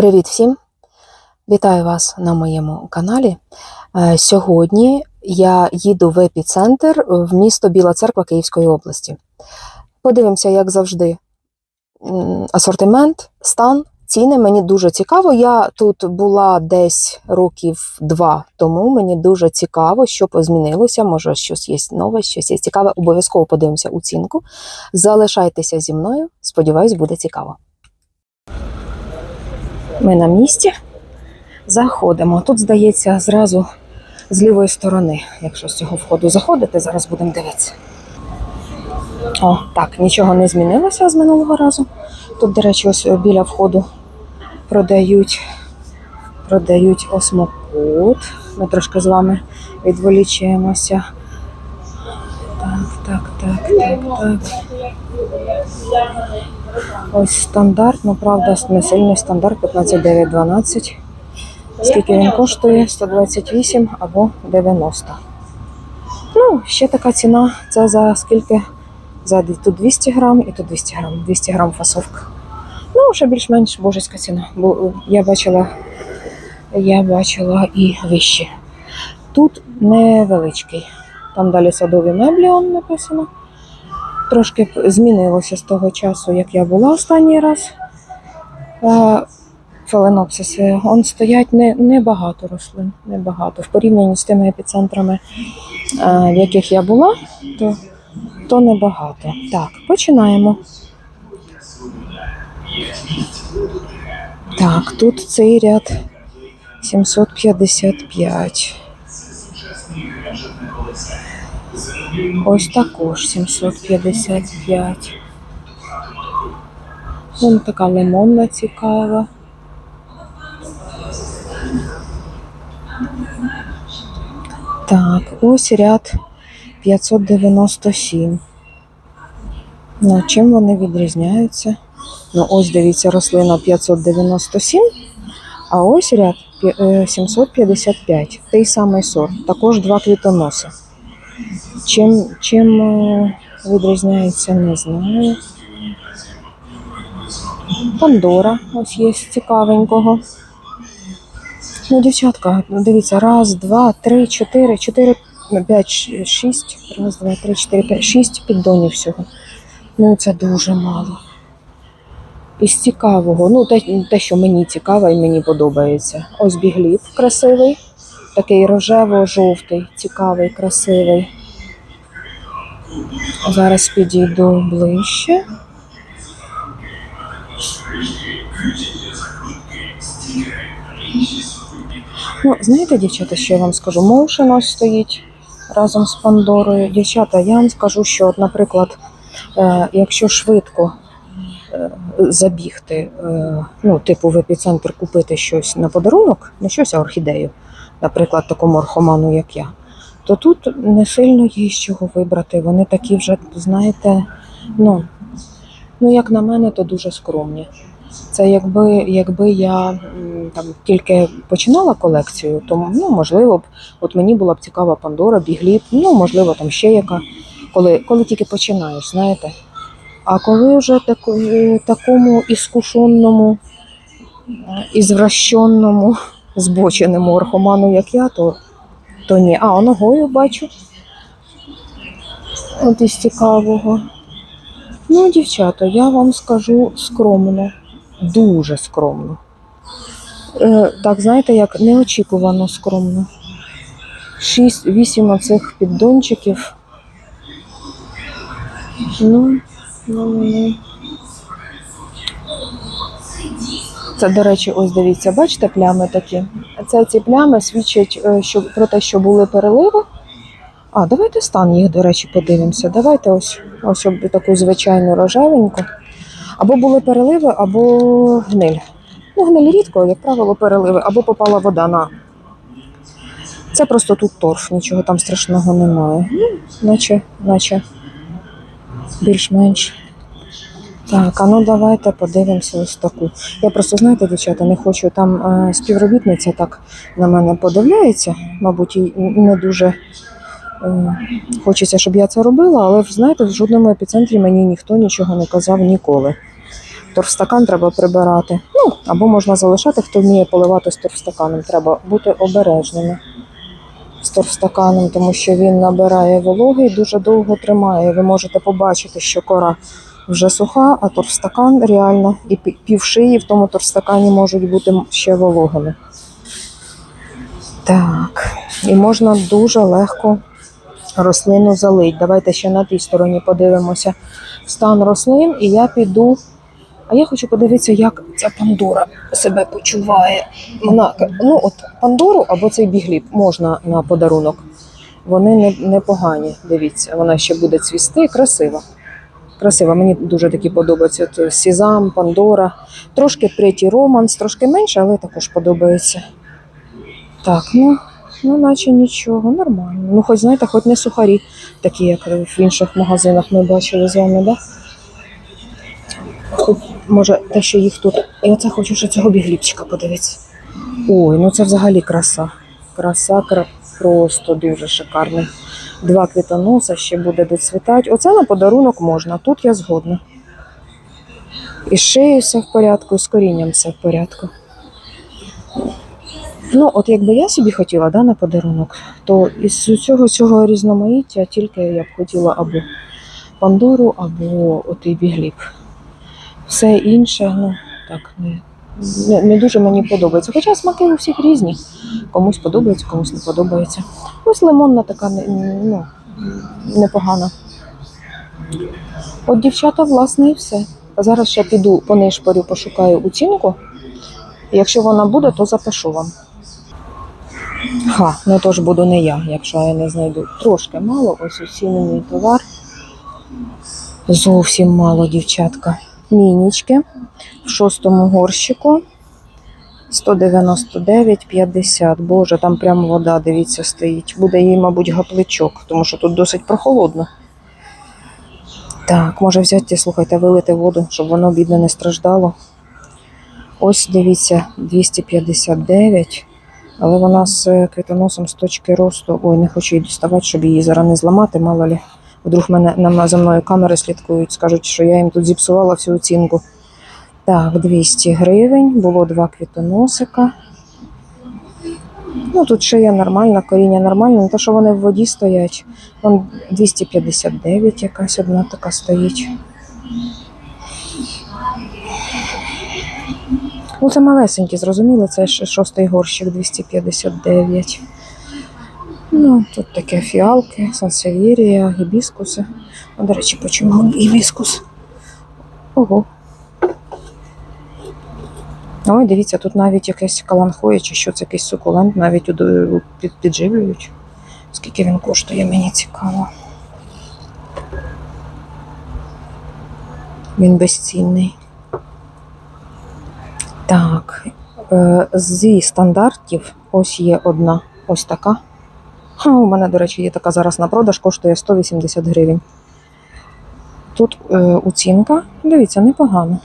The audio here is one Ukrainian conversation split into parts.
Привіт всім! Вітаю вас на моєму каналі. Е, Сьогодні я їду в епіцентр в місто Біла Церква Київської області. Подивимося, як завжди, асортимент, стан, ціни. Мені дуже цікаво. Я тут була десь років два тому. Мені дуже цікаво, що змінилося. Може, щось є нове, щось є цікаве. Обов'язково подивимося оцінку. Залишайтеся зі мною. Сподіваюсь, буде цікаво. Ми на місці. Заходимо. Тут, здається, зразу з лівої сторони, якщо з цього входу заходити, зараз будемо дивитися. О, так, нічого не змінилося з минулого разу. Тут, до речі, ось біля входу продають, продають осмокут. Ми трошки з вами відволічуємося. Так, так, так, так, так. Ось стандарт, ну правда, не сильний стандарт 15912. Скільки він коштує? 128 або 90. Ну, ще така ціна. Це за скільки? За тут 200 грам і тут 200 грам. 200 грам фасовка. Ну, ще більш-менш божеська ціна. Бо я бачила, я бачила і вищі. Тут невеличкий. Там далі садові меблі написано. Трошки змінилося з того часу, як я була останній раз. Е, Фаленопсиси, он стоять не, небагато рослин, небагато. В порівнянні з тими епіцентрами, е, в яких я була, то, то небагато. Так, починаємо. Так, тут цей ряд 755. Ось також 755. Вон така лимонна цікава. Так, ось ряд 597. Ну, чим вони відрізняються? Ну, ось дивіться, рослина 597, а ось ряд е, 755. Той самий сорт. Також два квітоноси. Чим, чим е, відрізняється, не знаю. Пандора, ось є цікавенького. Ну, дівчатка, ну, дивіться, раз, два, три, чотири, чотири, ну, п'ять, шість. Раз, два, три, чотири, п'ять, шість піддонів всього. Ну, це дуже мало. Із цікавого, ну, те, те, що мені цікаво і мені подобається. Ось бігліп красивий, такий рожево-жовтий, цікавий, красивий. Зараз підійду ближче. Ну, знаєте, дівчата, що я вам скажу? Моушен ось стоїть разом з Пандорою. Дівчата, я вам скажу, що, от, наприклад, е, якщо швидко е, забігти, е, ну, типу, в епіцентр купити щось на подарунок, не щось, а орхідею, наприклад, такому орхоману, як я, то тут не сильно є з чого вибрати. Вони такі вже, знаєте, ну, ну як на мене, то дуже скромні. Це якби, якби я там тільки починала колекцію, то ну, можливо б, от мені була б цікава Пандора, Бігліп, ну можливо, там ще яка, коли, коли тільки починаєш, знаєте. А коли вже таку, е, такому іскушенному, ізвращенному, збоченому орхоману, як я, то, то ні. А, ногою бачу. От із цікавого. Ну, дівчата, я вам скажу скромно, дуже скромно. Е, так, знаєте, як неочікувано скромно. Шість, вісім оцих піддончиків. Ну, ну, ну, ну. Це, до речі, ось дивіться, бачите, плями такі. Це ці плями свідчать е, що, про те, що були переливи. А, давайте стан їх, до речі, подивимося. Давайте ось, ось таку звичайну рожевеньку. Або були переливи, або гниль. Ну, гниль рідко, як правило, переливи, або попала вода на. Це просто тут торф, нічого там страшного немає. Ну, наче, наче більш-менш. Так, а ну давайте подивимося ось таку. Я просто, знаєте, дівчата, не хочу. Там е, співробітниця так на мене подивляється, мабуть, їй не дуже е, хочеться, щоб я це робила, але знаєте, в жодному епіцентрі мені ніхто нічого не казав ніколи. Торфстакан треба прибирати. Ну, або можна залишати, хто вміє поливати з торфстаканом. Треба бути обережними з торфстаканом, тому що він набирає вологи і дуже довго тримає. Ви можете побачити, що кора вже суха, а торфстакан реально і пі- півшиї в тому торфстакані можуть бути ще вологими. Так, і можна дуже легко рослину залить. Давайте ще на тій стороні подивимося стан рослин, і я піду. А я хочу подивитися, як ця пандора себе почуває. Вона, ну от пандору або цей бігліп можна на подарунок. Вони не, непогані. Дивіться, вона ще буде цвісти, красива. Красива, мені дуже такі подобаються. От Сізам, Пандора. Трошки третій романс, трошки менше, але також подобається. Так, ну, ну наче нічого, нормально. Ну, хоч знаєте, хоч не сухарі, такі, як в інших магазинах ми бачили з вами, да? Хоч, може, те, що їх тут. І оце хочу ще цього бігліпчика подивитися. Ой, ну це взагалі краса. Краса кра... просто дуже шикарний. Два квітоноса ще буде доцвітати. Оце на подарунок можна, тут я згодна. І з шиєю все в порядку, і з корінням все в порядку. Ну, от якби я собі хотіла да, на подарунок, то із усього цього різноманіття тільки я б хотіла або пандору, або отий бігліп. Все інше, ну так, не, не, дуже мені подобається. Хоча смаки у всіх різні. Комусь подобається, комусь не подобається. Ось лимонна така ну, непогана. От дівчата, власне, і все. Зараз ще піду по нишпорю, пошукаю оцінку. Якщо вона буде, то запишу вам. Ха, ну то ж буду не я, якщо я не знайду. Трошки мало, ось оцінений товар. Зовсім мало, дівчатка. Мінічки в шостому горщику 199,50. Боже, там прямо вода, дивіться, стоїть. Буде їй, мабуть, гапличок, тому що тут досить прохолодно. Так, може взяти, слухайте, вилити воду, щоб воно бідне не страждало. Ось дивіться, 259. Але вона з е, квітоносом з точки росту. Ой, не хочу її діставати, щоб її зараз не зламати, мало лі. Вдруг мене за мною камери слідкують, скажуть, що я їм тут зіпсувала всю оцінку. Так, 200 гривень, було два квітоносика. Ну, тут шия нормальна, коріння нормальне, не те, що вони в воді стоять. Вон 259 якась одна така стоїть. Ну, це малесенькі, зрозуміло, це ще шостий горщик 259. Ну, тут таке фіалки, сансевірія, гібіскуси. Ну, до речі, почому гібіскус? Ого. Ой, дивіться, тут навіть якесь каланхоє чи що це якийсь сукулент, навіть підживлюють. Скільки він коштує, мені цікаво. Він безцінний. Так, е, зі стандартів ось є одна ось така. У мене, до речі, є така зараз на продаж, коштує 180 гривень. Тут е, оцінка, дивіться, непогана.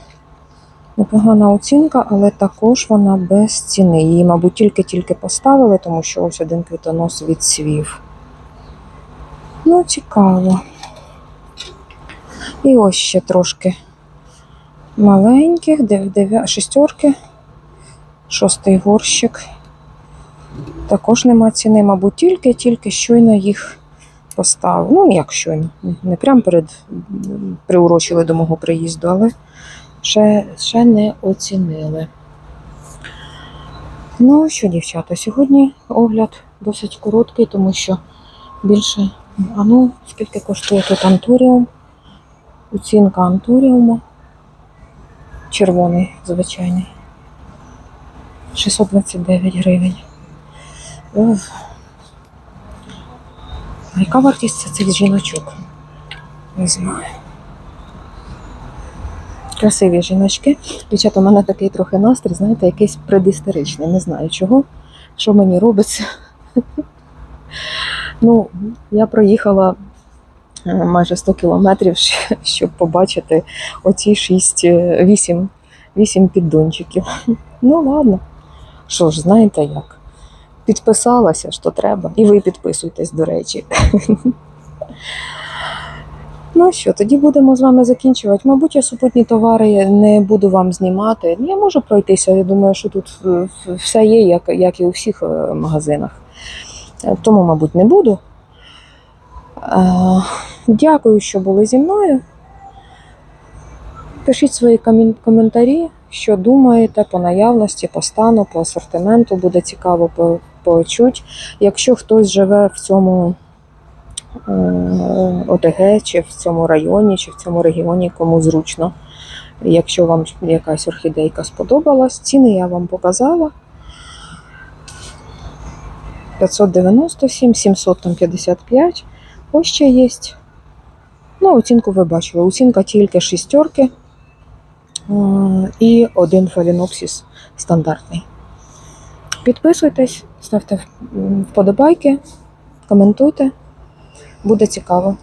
Непогана оцінка, але також вона без ціни. Її, мабуть, тільки-тільки поставили, тому що ось один квітонос відсвів. Ну, цікаво. І ось ще трошки маленьких, шестерки, шостий горщик. Також нема ціни, мабуть, тільки-тільки щойно їх поставив. Ну, як щойно, не прямо перед приурочили до мого приїзду, але ще, ще не оцінили. Ну що, дівчата, сьогодні огляд досить короткий, тому що більше. А ну, скільки коштує тут антуріум? Оцінка антуріуму. Червоний, звичайний. 629 гривень. А яка вартість цих жіночок? Не знаю. Красиві жіночки. Дівчата, у мене такий трохи настрій, знаєте, якийсь предістеричний. Не знаю чого. Що мені робиться. Ну, я проїхала е, майже 100 кілометрів, щоб побачити оці 6, 8, 8 піддончиків. Ну, ладно. Що ж, знаєте як? Підписалася, що треба. І ви підписуйтесь, до речі. Ну що, тоді будемо з вами закінчувати. Мабуть, я супутні товари не буду вам знімати. Я можу пройтися. Я думаю, що тут е, все є, як, як і у всіх е, магазинах. Е, Тому, мабуть, не буду. Дякую, що були зі мною. Пишіть свої коментарі, що думаєте по наявності, по стану, по асортименту. Буде цікаво по- почути. Якщо хтось живе в цьому е, ОТГ, чи в цьому районі, чи в цьому регіоні, кому зручно. Якщо вам якась орхідейка сподобалась, ціни я вам показала. 597, 755. Ось ще є. Ну, оцінку ви бачили. Оцінка тільки шістерки е, і один фалінопсіс стандартний. Підписуйтесь, ставте вподобайки, коментуйте. Буде цікаво.